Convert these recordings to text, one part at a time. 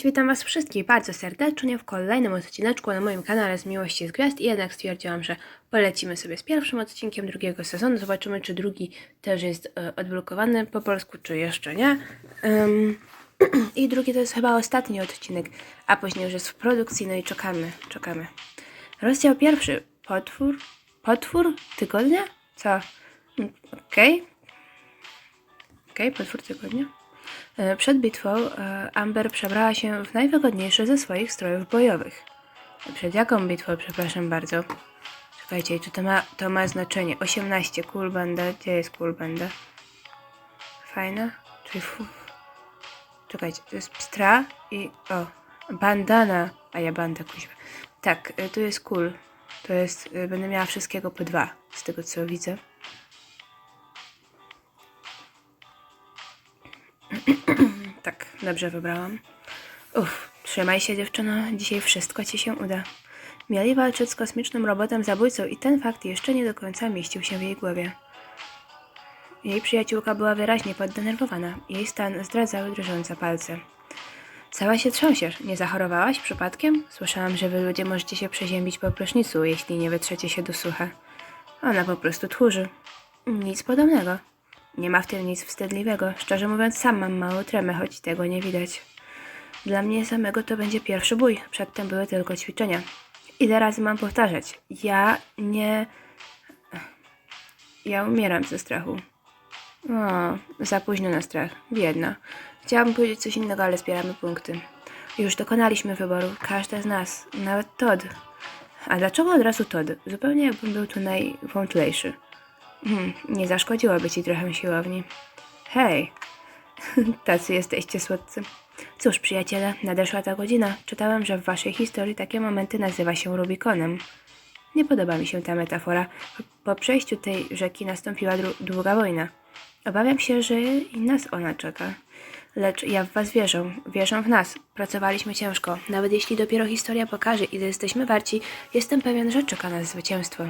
Cześć, witam Was wszystkich bardzo serdecznie w kolejnym odcineczku na moim kanale z Miłości z Gwiazd i jednak stwierdziłam, że polecimy sobie z pierwszym odcinkiem drugiego sezonu. Zobaczymy, czy drugi też jest e, odblokowany po polsku, czy jeszcze nie. Ym, I drugi to jest chyba ostatni odcinek, a później już jest w produkcji, no i czekamy, czekamy. Rozdział pierwszy. Potwór? Potwór? Tygodnia? Co? Mm, Okej. Okej, potwór tygodnia. E, Przed bitwą e, Amber przebrała się w najwygodniejszy ze swoich strojów bojowych. Przed jaką bitwą, przepraszam bardzo? Czekajcie, czy to ma, to ma znaczenie? 18, cool banda. Gdzie jest cool banda? Fajna? Czyli fu... Czekajcie, to jest pstra i... O, bandana. A ja banda, kuźwa. Tak, e, to jest cool. To jest... Będę miała wszystkiego po dwa, z tego co widzę. Dobrze wybrałam. Uff, trzymaj się dziewczyno, dzisiaj wszystko ci się uda. Mieli walczyć z kosmicznym robotem zabójcą i ten fakt jeszcze nie do końca mieścił się w jej głowie. Jej przyjaciółka była wyraźnie poddenerwowana. Jej stan zdradzały drżące palce. Cała się trząsiesz. Nie zachorowałaś przypadkiem? Słyszałam, że wy ludzie możecie się przeziębić po prysznicu, jeśli nie wytrzecie się do sucha. Ona po prostu tchórzy. Nic podobnego. Nie ma w tym nic wstydliwego. Szczerze mówiąc, sam mam małą tremę, choć tego nie widać. Dla mnie samego to będzie pierwszy bój. Przedtem były tylko ćwiczenia. Ile razy mam powtarzać? Ja nie... Ja umieram ze strachu. O, za późno na strach. Biedna. Chciałabym powiedzieć coś innego, ale zbieramy punkty. Już dokonaliśmy wyboru. Każda z nas. Nawet Todd. A dlaczego od razu Todd? Zupełnie jakbym był tu najwątlejszy. Hmm, nie zaszkodziłoby ci trochę siłowni. Hej, tacy jesteście słodcy. Cóż, przyjaciele, nadeszła ta godzina. Czytałem, że w waszej historii takie momenty nazywa się Rubikonem. Nie podoba mi się ta metafora. Po przejściu tej rzeki nastąpiła długa wojna. Obawiam się, że i nas ona czeka. Lecz ja w was wierzę. Wierzę w nas. Pracowaliśmy ciężko. Nawet jeśli dopiero historia pokaże, ile jesteśmy warci, jestem pewien, że czeka nas zwycięstwo.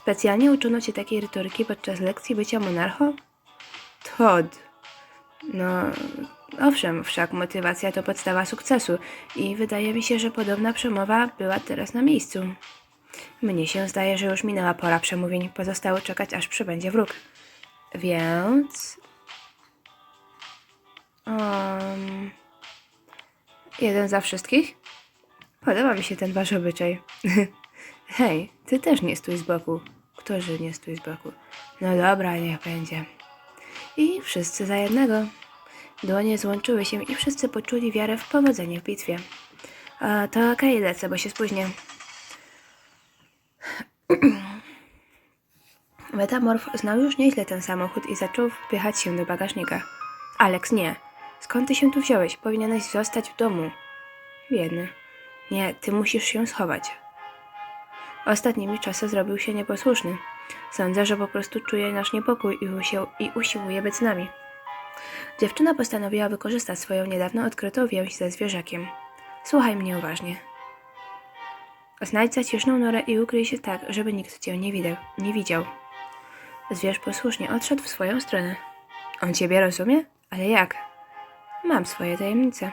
Specjalnie uczono cię takiej retoryki podczas lekcji bycia monarchą? Todd. No, owszem, wszak motywacja to podstawa sukcesu i wydaje mi się, że podobna przemowa była teraz na miejscu. Mnie się zdaje, że już minęła pora przemówień. Pozostało czekać, aż przybędzie wróg. Więc... Um, jeden za wszystkich? Podoba mi się ten wasz obyczaj. Hej, ty też nie stój z boku. Którzy nie stój z boku? No dobra, niech będzie. I wszyscy za jednego. Dłonie złączyły się i wszyscy poczuli wiarę w powodzenie w bitwie. A to okej, lecę, bo się spóźnię. Metamorf znał już nieźle ten samochód i zaczął wpychać się do bagażnika. Alex, nie. Skąd ty się tu wziąłeś? Powinieneś zostać w domu. Biedny. Nie, ty musisz się schować. Ostatnimi czasy zrobił się nieposłuszny. Sądzę, że po prostu czuje nasz niepokój i, usił, i usiłuje być z nami. Dziewczyna postanowiła wykorzystać swoją niedawno odkrytą więź ze zwierzakiem. Słuchaj mnie uważnie. Znajdź zaciszną norę i ukryj się tak, żeby nikt cię nie, widał, nie widział. Zwierz posłusznie odszedł w swoją stronę. On ciebie rozumie? Ale jak? Mam swoje tajemnice.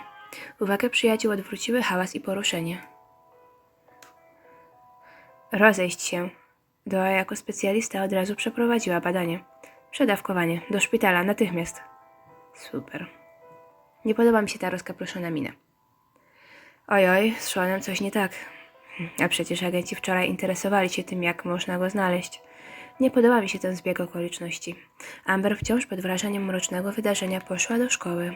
Uwagę przyjaciół odwróciły hałas i poruszenie. Rozejść się. Doa jako specjalista od razu przeprowadziła badanie. Przedawkowanie. Do szpitala natychmiast. Super. Nie podoba mi się ta rozkapruszona mina. Ojoj, z Seanem coś nie tak. A przecież agenci wczoraj interesowali się tym, jak można go znaleźć. Nie podoba mi się ten zbieg okoliczności. Amber wciąż pod wrażeniem mrocznego wydarzenia poszła do szkoły.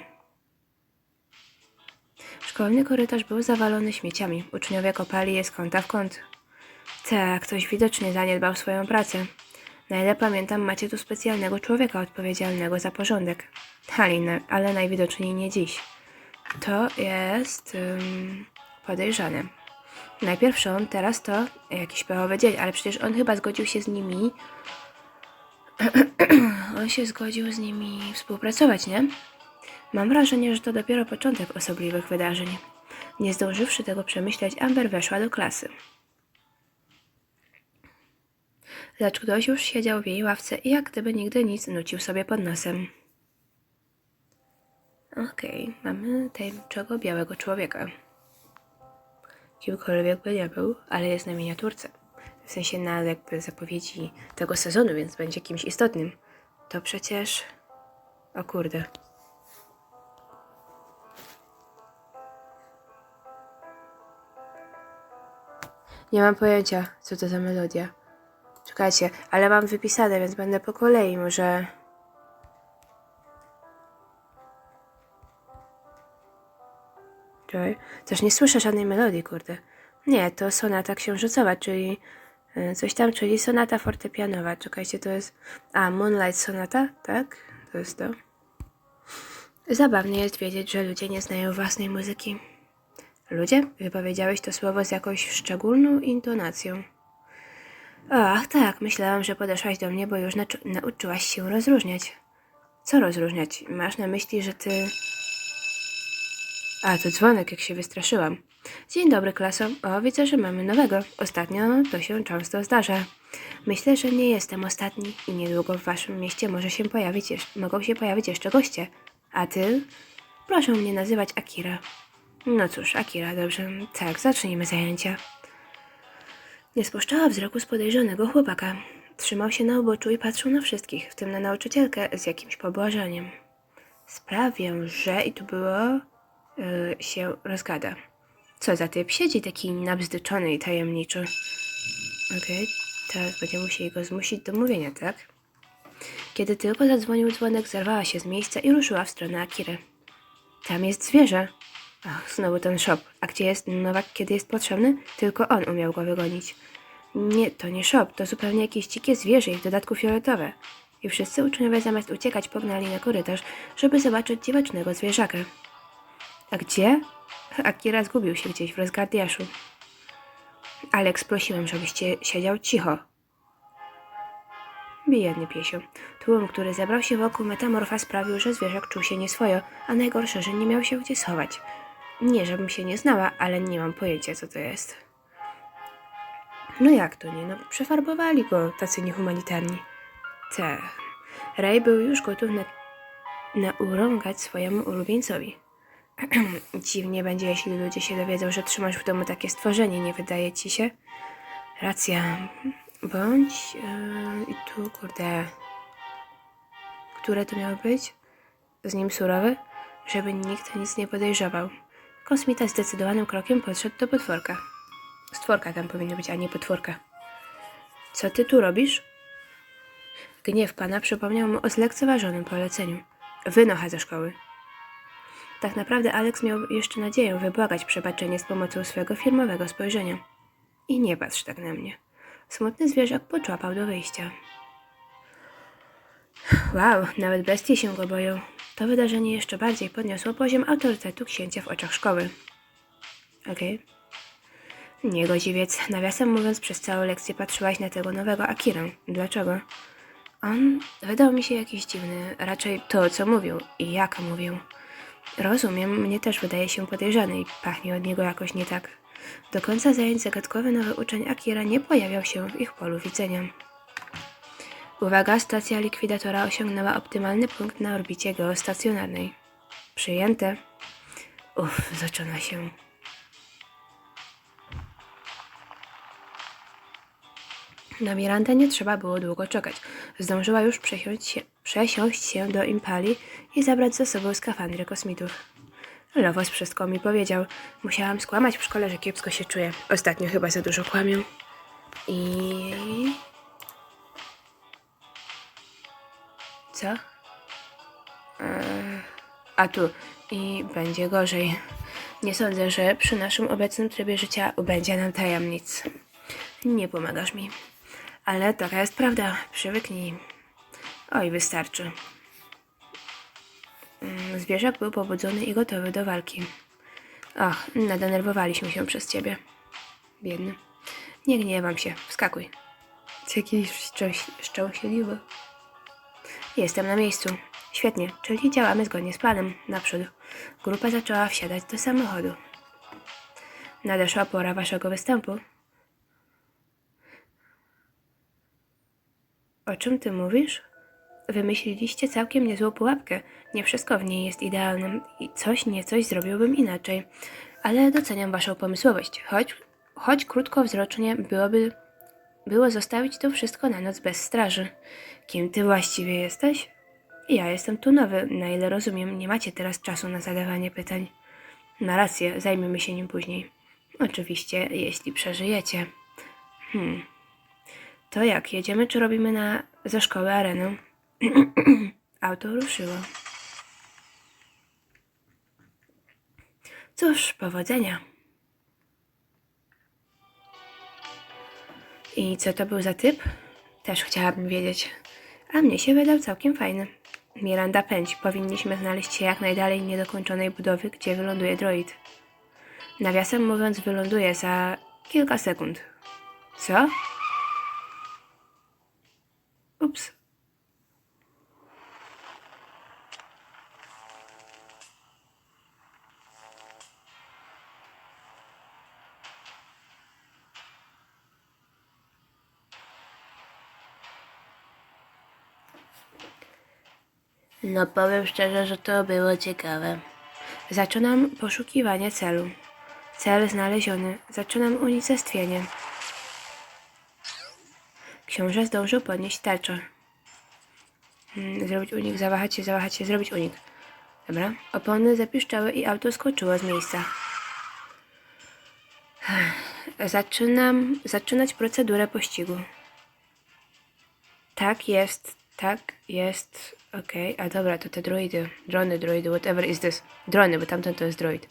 Szkolny korytarz był zawalony śmieciami. Uczniowie kopali je z kąta w kąt. Tak, ktoś widocznie zaniedbał swoją pracę. Na ile pamiętam, macie tu specjalnego człowieka odpowiedzialnego za porządek. Halina, ale najwidoczniej nie dziś. To jest ym, podejrzane. Najpierw on, teraz to jakiś pechowy dzień, ale przecież on chyba zgodził się z nimi. on się zgodził z nimi współpracować, nie? Mam wrażenie, że to dopiero początek osobliwych wydarzeń. Nie zdążywszy tego przemyśleć, Amber weszła do klasy. Lecz ktoś już siedział w jej ławce i jak gdyby nigdy nic nucił sobie pod nosem. Okej, mamy tajemniczego białego człowieka. Kimkolwiek by nie był, ale jest na miniaturce. W sensie na jakby zapowiedzi tego sezonu, więc będzie kimś istotnym. To przecież... O kurde. Nie mam pojęcia, co to za melodia. Czekajcie, ale mam wypisane, więc będę po kolei. Może. Czekaj. Też nie słyszę żadnej melodii, kurde. Nie, to sonata księżycowa, czyli e, coś tam, czyli sonata fortepianowa. Czekajcie, to jest. A, Moonlight Sonata, tak? To jest to. Zabawnie jest wiedzieć, że ludzie nie znają własnej muzyki. Ludzie? Wypowiedziałeś to słowo z jakąś szczególną intonacją. Ach, tak, myślałam, że podeszłaś do mnie, bo już nauczyłaś się rozróżniać. Co rozróżniać? Masz na myśli, że ty... A, to dzwonek, jak się wystraszyłam. Dzień dobry, klaso. O, widzę, że mamy nowego. Ostatnio to się często zdarza. Myślę, że nie jestem ostatni i niedługo w waszym mieście może się pojawić jeszcze, mogą się pojawić jeszcze goście. A ty? Proszę mnie nazywać Akira. No cóż, Akira, dobrze. Tak, zacznijmy zajęcia. Nie spuszczała wzroku z podejrzanego chłopaka. Trzymał się na uboczu i patrzył na wszystkich, w tym na nauczycielkę z jakimś pobłażaniem. Sprawię, że i tu było y, się rozgada. Co za typ? Siedzi taki nabzdyczony i tajemniczy. Okej, teraz będziemy musieli go zmusić do mówienia, tak? Kiedy tylko zadzwonił dzwonek, zerwała się z miejsca i ruszyła w stronę Akiry. Tam jest zwierzę. Ach, znowu ten szop. A gdzie jest Nowak, kiedy jest potrzebny? Tylko on umiał go wygonić. Nie, to nie szop, to zupełnie jakieś dzikie zwierzę i w dodatku fioletowe. I wszyscy uczniowie zamiast uciekać pognali na korytarz, żeby zobaczyć dziwacznego zwierzaka. A gdzie? Akira zgubił się gdzieś w rozgardiaszu. Alex, prosiłem, żebyście siedział cicho. Biedny piesio. Tłum, który zebrał się wokół metamorfa sprawił, że zwierzak czuł się nieswojo, a najgorsze, że nie miał się gdzie schować. Nie, żebym się nie znała, ale nie mam pojęcia, co to jest. No jak to nie? No, przefarbowali go tacy niehumanitarni. Tak. Ray był już gotów na, na urągać swojemu ulubieńcowi. Dziwnie będzie, jeśli ludzie się dowiedzą, że trzymasz w domu takie stworzenie, nie wydaje ci się? Racja. Bądź... Yy, tu, kurde... Które to miało być? Z nim surowy? Żeby nikt nic nie podejrzewał. Kosmita zdecydowanym krokiem podszedł do potworka. Stworka tam powinno być, a nie potworka. Co ty tu robisz? Gniew pana przypomniał mu o zlekceważonym poleceniu. Wynocha ze szkoły. Tak naprawdę Alex miał jeszcze nadzieję wybłagać przebaczenie z pomocą swojego firmowego spojrzenia. I nie patrz tak na mnie. Smutny zwierzak poczłapał do wyjścia. Wow, nawet bestie się go boją. To wydarzenie jeszcze bardziej podniosło poziom autorytetu księcia w oczach szkoły. Okej. Niegodziwiec. Nawiasem mówiąc, przez całą lekcję patrzyłaś na tego nowego Akirę. Dlaczego? On wydał mi się jakiś dziwny, raczej to, co mówił i jak mówił. Rozumiem, mnie też wydaje się podejrzany i pachnie od niego jakoś nie tak. Do końca zajęć zagadkowy nowy uczeń Akira nie pojawiał się w ich polu widzenia. Uwaga, stacja likwidatora osiągnęła optymalny punkt na orbicie geostacjonarnej. Przyjęte. Uff, zaczyna się. Na Mirandę nie trzeba było długo czekać. Zdążyła już przesiąść się, przesiąść się do Impali i zabrać ze sobą skafandry kosmitów. Lowos wszystko mi powiedział. Musiałam skłamać w szkole, że kiepsko się czuję. Ostatnio chyba za dużo kłamię. I... Co? Eee, A tu. I będzie gorzej. Nie sądzę, że przy naszym obecnym trybie życia ubędzie nam tajemnic. Nie pomagasz mi. Ale taka jest prawda. Przywyknij. Oj, wystarczy. Mm, Zwierzak był pobudzony i gotowy do walki. Ach, nadenerwowaliśmy się przez ciebie. Biedny. Nie gniewam się. Wskakuj. Jakiś szczęś- szczęśliwy. Jestem na miejscu. Świetnie, czyli działamy zgodnie z planem. Naprzód. Grupa zaczęła wsiadać do samochodu. Nadeszła pora waszego występu. O czym ty mówisz? wymyśliliście całkiem niezłą pułapkę. Nie wszystko w niej jest idealnym i coś niecoś zrobiłbym inaczej. Ale doceniam waszą pomysłowość. Choć, choć krótkowzrocznie byłoby było zostawić to wszystko na noc bez straży. Kim ty właściwie jesteś? Ja jestem tu nowy. Na ile rozumiem, nie macie teraz czasu na zadawanie pytań. Na rację, zajmiemy się nim później. Oczywiście, jeśli przeżyjecie. Hmm. To jak, jedziemy czy robimy na ze szkoły arenę? Auto ruszyło. Cóż, powodzenia. I co to był za typ? Też chciałabym wiedzieć. A mnie się wydał całkiem fajny. Miranda pędź. Powinniśmy znaleźć się jak najdalej niedokończonej budowy, gdzie wyląduje droid. Nawiasem mówiąc, wyląduje za kilka sekund. Co? Ups. No powiem szczerze, że to było ciekawe. Zaczynam poszukiwanie celu. Cel znaleziony. Zaczynam unicestwienie. Książę zdążył podnieść tarczę. Hmm, zrobić unik, zawahać się, zawahać się, zrobić unik. Dobra. Opony zapiszczały i auto skoczyło z miejsca. Zaczynam zaczynać procedurę pościgu. Tak jest, tak jest. Okej, a dobra, to te droidy, drony, droidy, whatever is this. Drony, bo tamten to jest droid.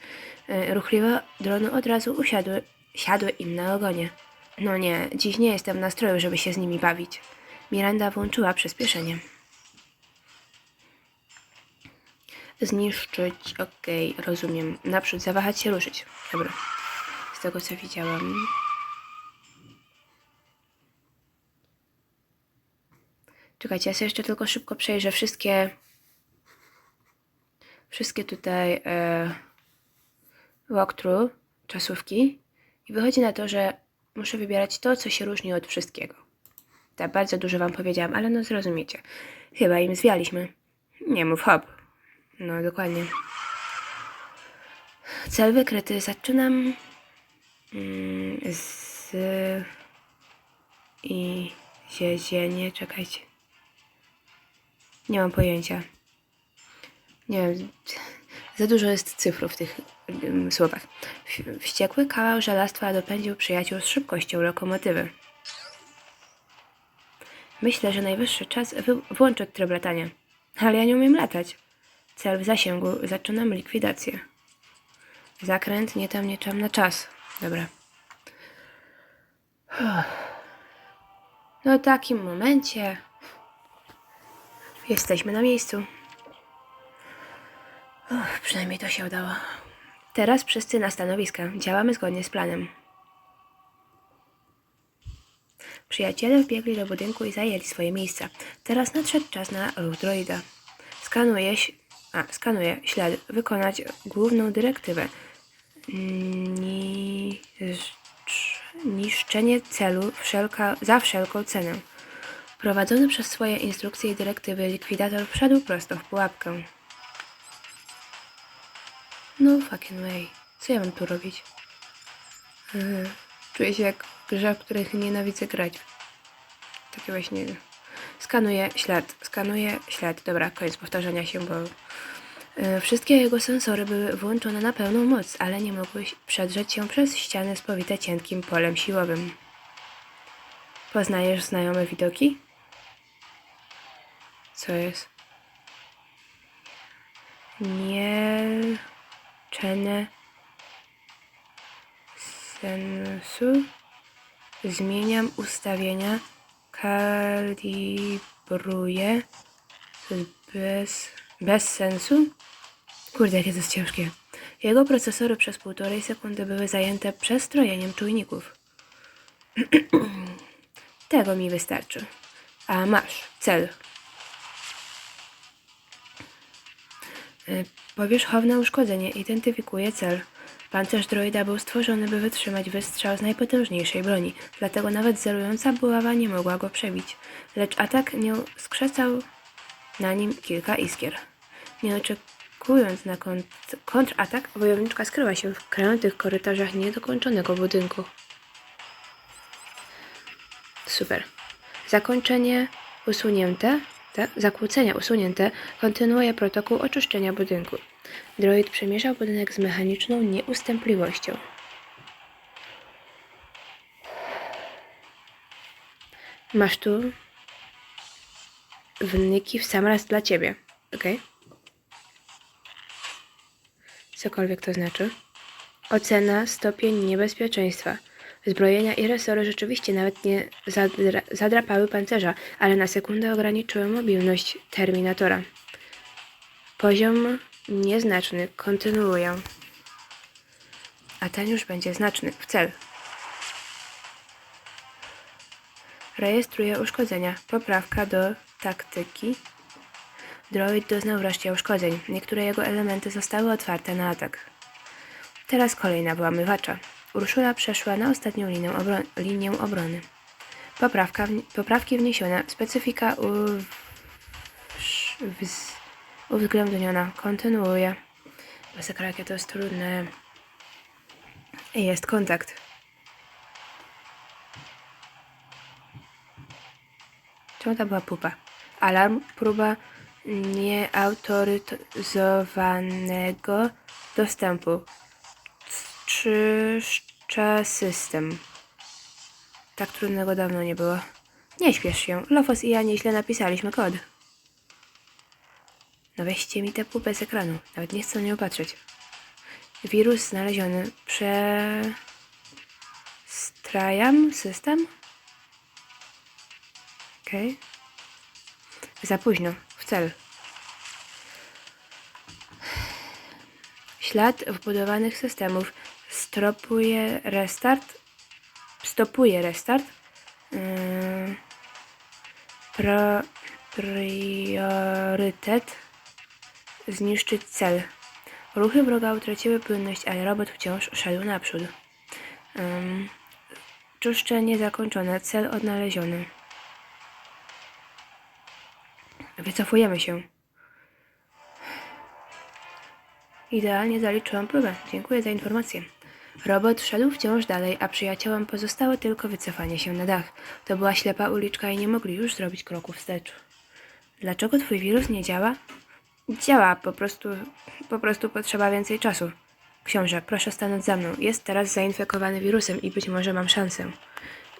E, Ruchliwe drony od razu usiadły, siadły im na ogonie. No nie, dziś nie jestem w nastroju, żeby się z nimi bawić. Miranda włączyła przyspieszenie. Zniszczyć, okej, rozumiem. Naprzód, zawahać się, ruszyć. Dobra. Z tego co widziałam. Czekajcie, ja sobie jeszcze tylko szybko przejrzę wszystkie wszystkie tutaj e, walkthrough, czasówki i wychodzi na to, że muszę wybierać to, co się różni od wszystkiego. Tak, bardzo dużo wam powiedziałam, ale no zrozumiecie. Chyba im zwialiśmy. Nie mów hop. No, dokładnie. Cel wykryty. Zaczynam mm, z i ziezienie. Czekajcie. Nie mam pojęcia. Nie wiem. Za dużo jest cyfrów w tych ym, słowach. Wściekły kawał żelastwa dopędził przyjaciół z szybkością lokomotywy. Myślę, że najwyższy czas włączyć tryb latania. Ale ja nie umiem latać. Cel w zasięgu. Zaczynam likwidację. Zakręt nie tam, nie czam na czas. Dobra. No w takim momencie jesteśmy na miejscu. Przynajmniej to się udało. Teraz wszyscy na stanowiska. Działamy zgodnie z planem. Przyjaciele wbiegli do budynku i zajęli swoje miejsca. Teraz nadszedł czas na ruch droida. Skanuje, a, skanuje ślad. Wykonać główną dyrektywę. Niszcz, niszczenie celu wszelka, za wszelką cenę. Prowadzony przez swoje instrukcje i dyrektywy likwidator wszedł prosto w pułapkę. No fucking way. Co ja mam tu robić? Yy, Czuję się jak w grze, w których nienawidzę grać. Takie właśnie... Skanuję ślad, skanuję ślad. Dobra, koniec powtarzania się, bo... yy, Wszystkie jego sensory były włączone na pełną moc, ale nie mogły przedrzeć się przez ściany spowite cienkim polem siłowym. Poznajesz znajome widoki? Co jest? Nie... Czene sensu. Zmieniam ustawienia. Kalibruję. Bez, bez sensu? Kurde, jakie to jest ciężkie. Jego procesory przez półtorej sekundy były zajęte przestrojeniem czujników. Tego mi wystarczy. A masz, cel. Powierzchowne uszkodzenie identyfikuje cel. Pancerz droida był stworzony, by wytrzymać wystrzał z najpotężniejszej broni, dlatego nawet zerująca buława nie mogła go przebić. Lecz atak nie skrzesał Na nim kilka iskier. Nie oczekując na kont- kontratak, wojowniczka skryła się w krętych korytarzach niedokończonego budynku. Super. Zakończenie usunięte, tak? Zakłócenia usunięte kontynuuje protokół oczyszczenia budynku. Droid przemierzał budynek z mechaniczną nieustępliwością. Masz tu wyniki w sam raz dla ciebie, ok? Cokolwiek to znaczy. Ocena, stopień niebezpieczeństwa. Zbrojenia i resory rzeczywiście nawet nie zadra zadrapały pancerza, ale na sekundę ograniczyły mobilność Terminatora. Poziom nieznaczny. Kontynuuję. A ten już będzie znaczny. W cel. Rejestruje uszkodzenia. Poprawka do taktyki. Droid doznał wreszcie uszkodzeń. Niektóre jego elementy zostały otwarte na atak. Teraz kolej na włamywacza. Urszula przeszła na ostatnią linię, obro- linię obrony. Poprawka wni- poprawki wniesione. Specyfika uw- wz- uwzględniona. Kontynuuje. Masakra, jakie to jest trudne. Jest kontakt. Czemu to była pupa? Alarm, próba nieautoryzowanego dostępu. Czyszczę system. Tak trudnego dawno nie było. Nie śpiesz się. Lofos i ja nieźle napisaliśmy kod. No weźcie mi tę pupę z ekranu. Nawet nie chcę na nią patrzeć. Wirus znaleziony. Przestrajam system? Okej. Za późno. W cel. Ślad wbudowanych systemów stopuje restart. Stopuje restart. Yy, pro, priorytet. Zniszczyć cel. Ruchy wroga utraciły płynność, ale robot wciąż szedł naprzód. Um, czyszczenie zakończone. Cel odnaleziony. Wycofujemy się. Idealnie zaliczyłam próbę. Dziękuję za informację. Robot szedł wciąż dalej, a przyjaciołom pozostało tylko wycofanie się na dach. To była ślepa uliczka i nie mogli już zrobić kroku wstecz. Dlaczego twój wirus nie działa? Działa, po prostu, po prostu potrzeba więcej czasu. Książę, proszę stanąć za mną. Jest teraz zainfekowany wirusem i być może mam szansę.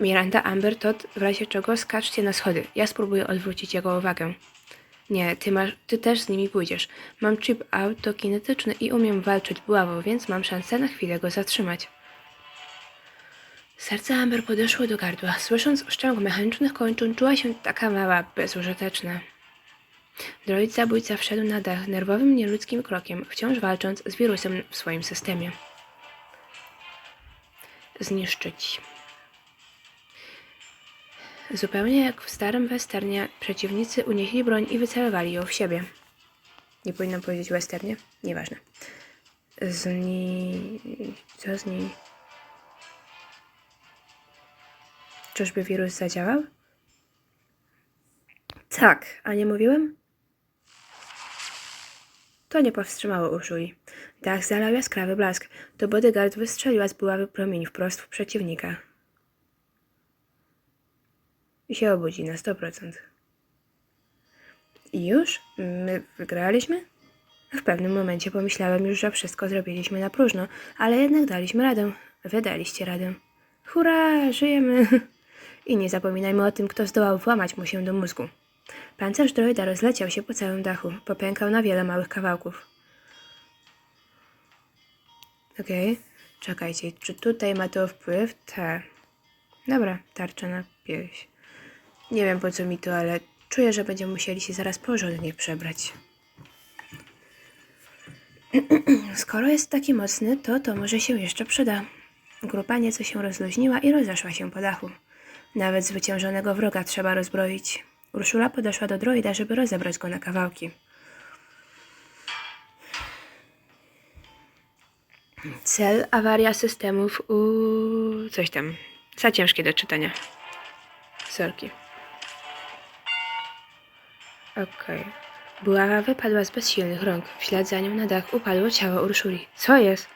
Miranda, Amber, Todd, w razie czego skaczcie na schody. Ja spróbuję odwrócić jego uwagę. Nie, ty, masz, ty też z nimi pójdziesz. Mam chip autokinetyczny i umiem walczyć buławą, więc mam szansę na chwilę go zatrzymać. Serce Amber podeszło do gardła. Słysząc szczęk mechanicznych kończyn, czuła się taka mała, bezużyteczna. Droid zabójca wszedł na dach nerwowym, nieludzkim krokiem, wciąż walcząc z wirusem w swoim systemie. Zniszczyć. Zupełnie jak w starym westernie, przeciwnicy unieśli broń i wycelowali ją w siebie. Nie powinnam powiedzieć westernie? Nieważne. Zni... Co z niej? Czyżby wirus zadziałał? Tak, a nie mówiłem? To nie powstrzymało Urszuli. Dach zalał jaskrawy blask. To bodyguard wystrzeliła z buławy promień wprost w przeciwnika. I się obudzi na 100%. I już? My wygraliśmy? W pewnym momencie pomyślałem już, że wszystko zrobiliśmy na próżno, ale jednak daliśmy radę. Wy daliście radę. Hurra, żyjemy! I nie zapominajmy o tym, kto zdołał włamać mu się do mózgu. Pancerz droida rozleciał się po całym dachu, popękał na wiele małych kawałków. Okej, czekajcie, czy tutaj ma to wpływ? Tak. Dobra, tarcza na pierś. Nie wiem po co mi to, ale czuję, że będziemy musieli się zaraz porządnie przebrać. Skoro jest taki mocny, to to może się jeszcze przyda. Grupa nieco się rozluźniła i rozeszła się po dachu. Nawet zwyciężonego wroga trzeba rozbroić. Urszula podeszła do droida, żeby rozebrać go na kawałki. Cel awaria systemów u... coś tam. Za ciężkie do czytania. Sorki. Okej. Buława wypadła z bezsilnych rąk. W ślad za nią na dach upadło ciało Urszuli. Co jest?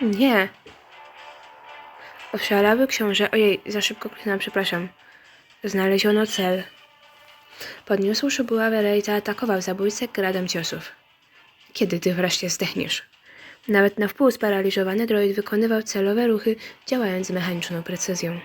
Nie. Oszalały książę. Ojej, za szybko kliknąłem, przepraszam. Znaleziono cel. Podniósłszy buławę, Rej zaatakował zabójcę gradem ciosów. Kiedy ty wreszcie zdechniesz? Nawet na wpół sparaliżowany droid wykonywał celowe ruchy, działając z mechaniczną precyzją.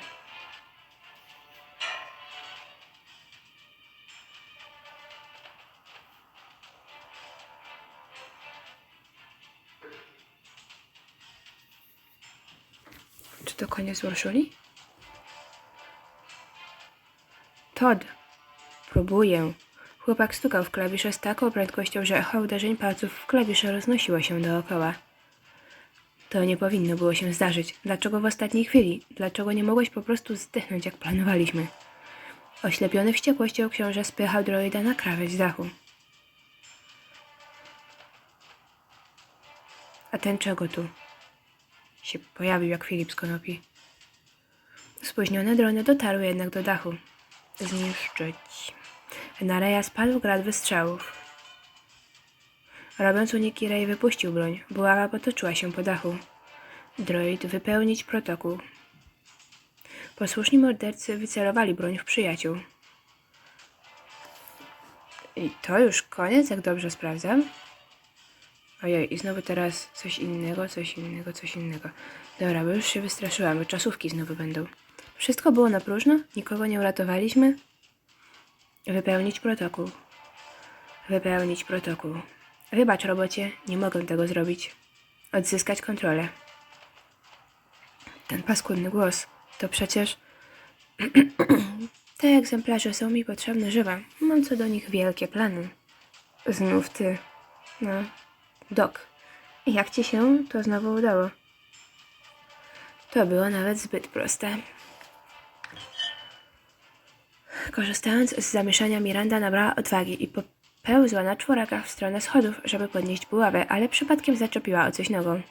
Urszuli? Todd. Próbuję. Chłopak stukał w klawisze z taką prędkością, że echo uderzeń palców w klawisze roznosiło się dookoła. To nie powinno było się zdarzyć. Dlaczego w ostatniej chwili? Dlaczego nie mogłeś po prostu zdechnąć, jak planowaliśmy? Oślepiony wściekłością książę spychał droida na krawędź dachu. A ten czego tu? Się pojawił jak Filip z konopi. Spóźnione drony dotarły jednak do dachu. Zniszczyć. Na Reja spadł grad wystrzałów. Robiąc uniki, Rej wypuścił broń. Buława potoczyła się po dachu. Droid wypełnić protokół. Posłuszni mordercy wycelowali broń w przyjaciół. I to już koniec, jak dobrze sprawdzam? Ojej, i znowu teraz coś innego, coś innego, coś innego. Dobra, bo już się wystraszyłam, bo czasówki znowu będą. Wszystko było na próżno? Nikogo nie uratowaliśmy? Wypełnić protokół. Wypełnić protokół. Wybacz, robocie, nie mogę tego zrobić. Odzyskać kontrolę. Ten paskudny głos. To przecież... Te egzemplarze są mi potrzebne żywe. Mam co do nich wielkie plany. Znów ty. No. Dok. Jak ci się to znowu udało? To było nawet zbyt proste. Korzystając z zamieszania, Miranda nabrała odwagi i popełzła na czworakach w stronę schodów, żeby podnieść buławę, ale przypadkiem zaczepiła o coś nogą.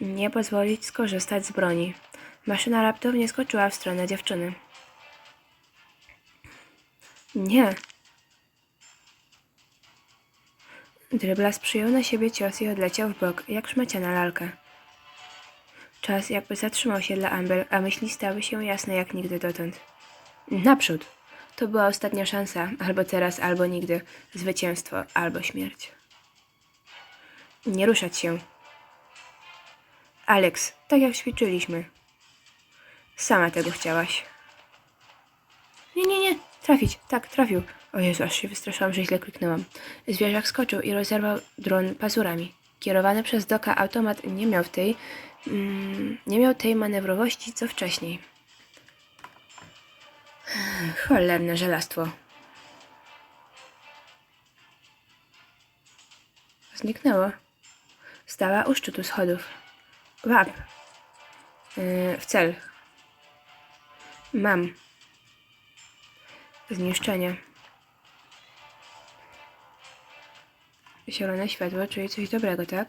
Nie pozwolić skorzystać z broni. Maszyna raptownie skoczyła w stronę dziewczyny. Nie. Dryblas przyjął na siebie cios i odleciał w bok, jak szmaciana lalka. Czas jakby zatrzymał się dla Amber, a myśli stały się jasne jak nigdy dotąd. Naprzód! To była ostatnia szansa, albo teraz, albo nigdy. Zwycięstwo, albo śmierć. Nie ruszać się. Alex, tak jak ćwiczyliśmy. Sama tego chciałaś. Nie, nie, nie. Trafić. Tak, trafił. O Jezu, aż się wystraszyłam, że źle kliknęłam. Zwierzak skoczył i rozerwał dron pazurami. Kierowany przez Doka automat nie miał tej... Mm, nie miał tej manewrowości, co wcześniej. Cholerne żelastwo. Zniknęło. Stała u szczytu schodów. Łap. Yy, w cel. Mam. Zniszczenie. Zielone światło, czyli coś dobrego, tak?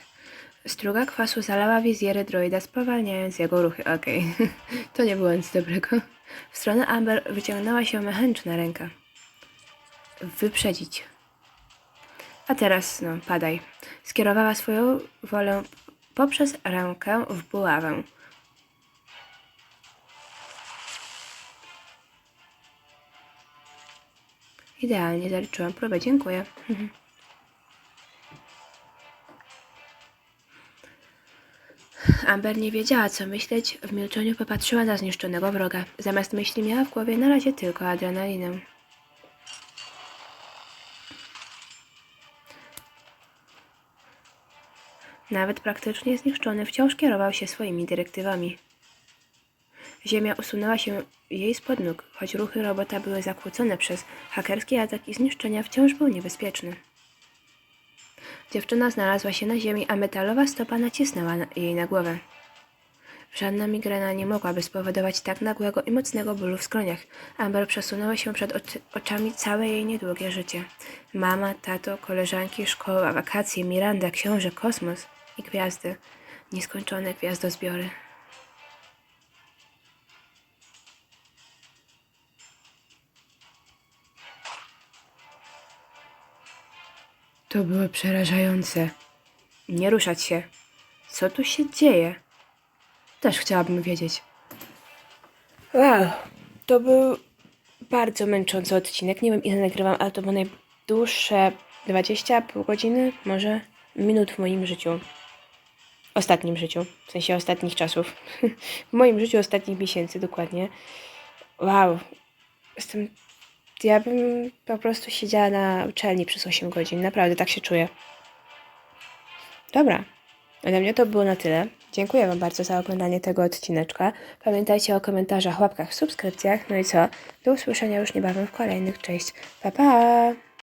Struga kwasu zalała wizjerę droida, spowalniając jego ruchy. Okej, to nie było nic dobrego. W stronę Amber wyciągnęła się mechaniczna ręka. Wyprzedzić. A teraz, no, padaj. Skierowała swoją wolę poprzez rękę w buławę. Idealnie zaliczyłam próbę, dziękuję. Amber nie wiedziała, co myśleć. W milczeniu popatrzyła na zniszczonego wroga. Zamiast myśli miała w głowie na razie tylko adrenalinę. Nawet praktycznie zniszczony wciąż kierował się swoimi dyrektywami. Ziemia usunęła się jej spod nóg, choć ruchy robota były zakłócone przez hakerski atak i zniszczenia wciąż był niebezpieczny. Dziewczyna znalazła się na ziemi, a metalowa stopa nacisnęła na- jej na głowę. Żadna migrena nie mogłaby spowodować tak nagłego i mocnego bólu w skroniach. Amber przesunęła się przed oczami całe jej niedługie życie. Mama, tato, koleżanki, szkoła, wakacje, Miranda, książę, kosmos i gwiazdy. Nieskończone gwiazdozbiory. To było przerażające. Nie ruszać się. Co tu się dzieje? Też chciałabym wiedzieć. Wow, to był bardzo męczący odcinek. Nie wiem ile nagrywam, ale to było najdłuższe 20 pół godziny, może minut w moim życiu. Ostatnim życiu, w sensie ostatnich czasów. w moim życiu ostatnich miesięcy dokładnie. Wow, jestem. Ja bym po prostu siedziała na uczelni przez 8 godzin. Naprawdę tak się czuję. Dobra. Ode mnie to było na tyle. Dziękuję Wam bardzo za oglądanie tego odcineczka. Pamiętajcie o komentarzach, łapkach, subskrypcjach. No i co? Do usłyszenia już niebawem w kolejnych. Cześć. Pa, pa!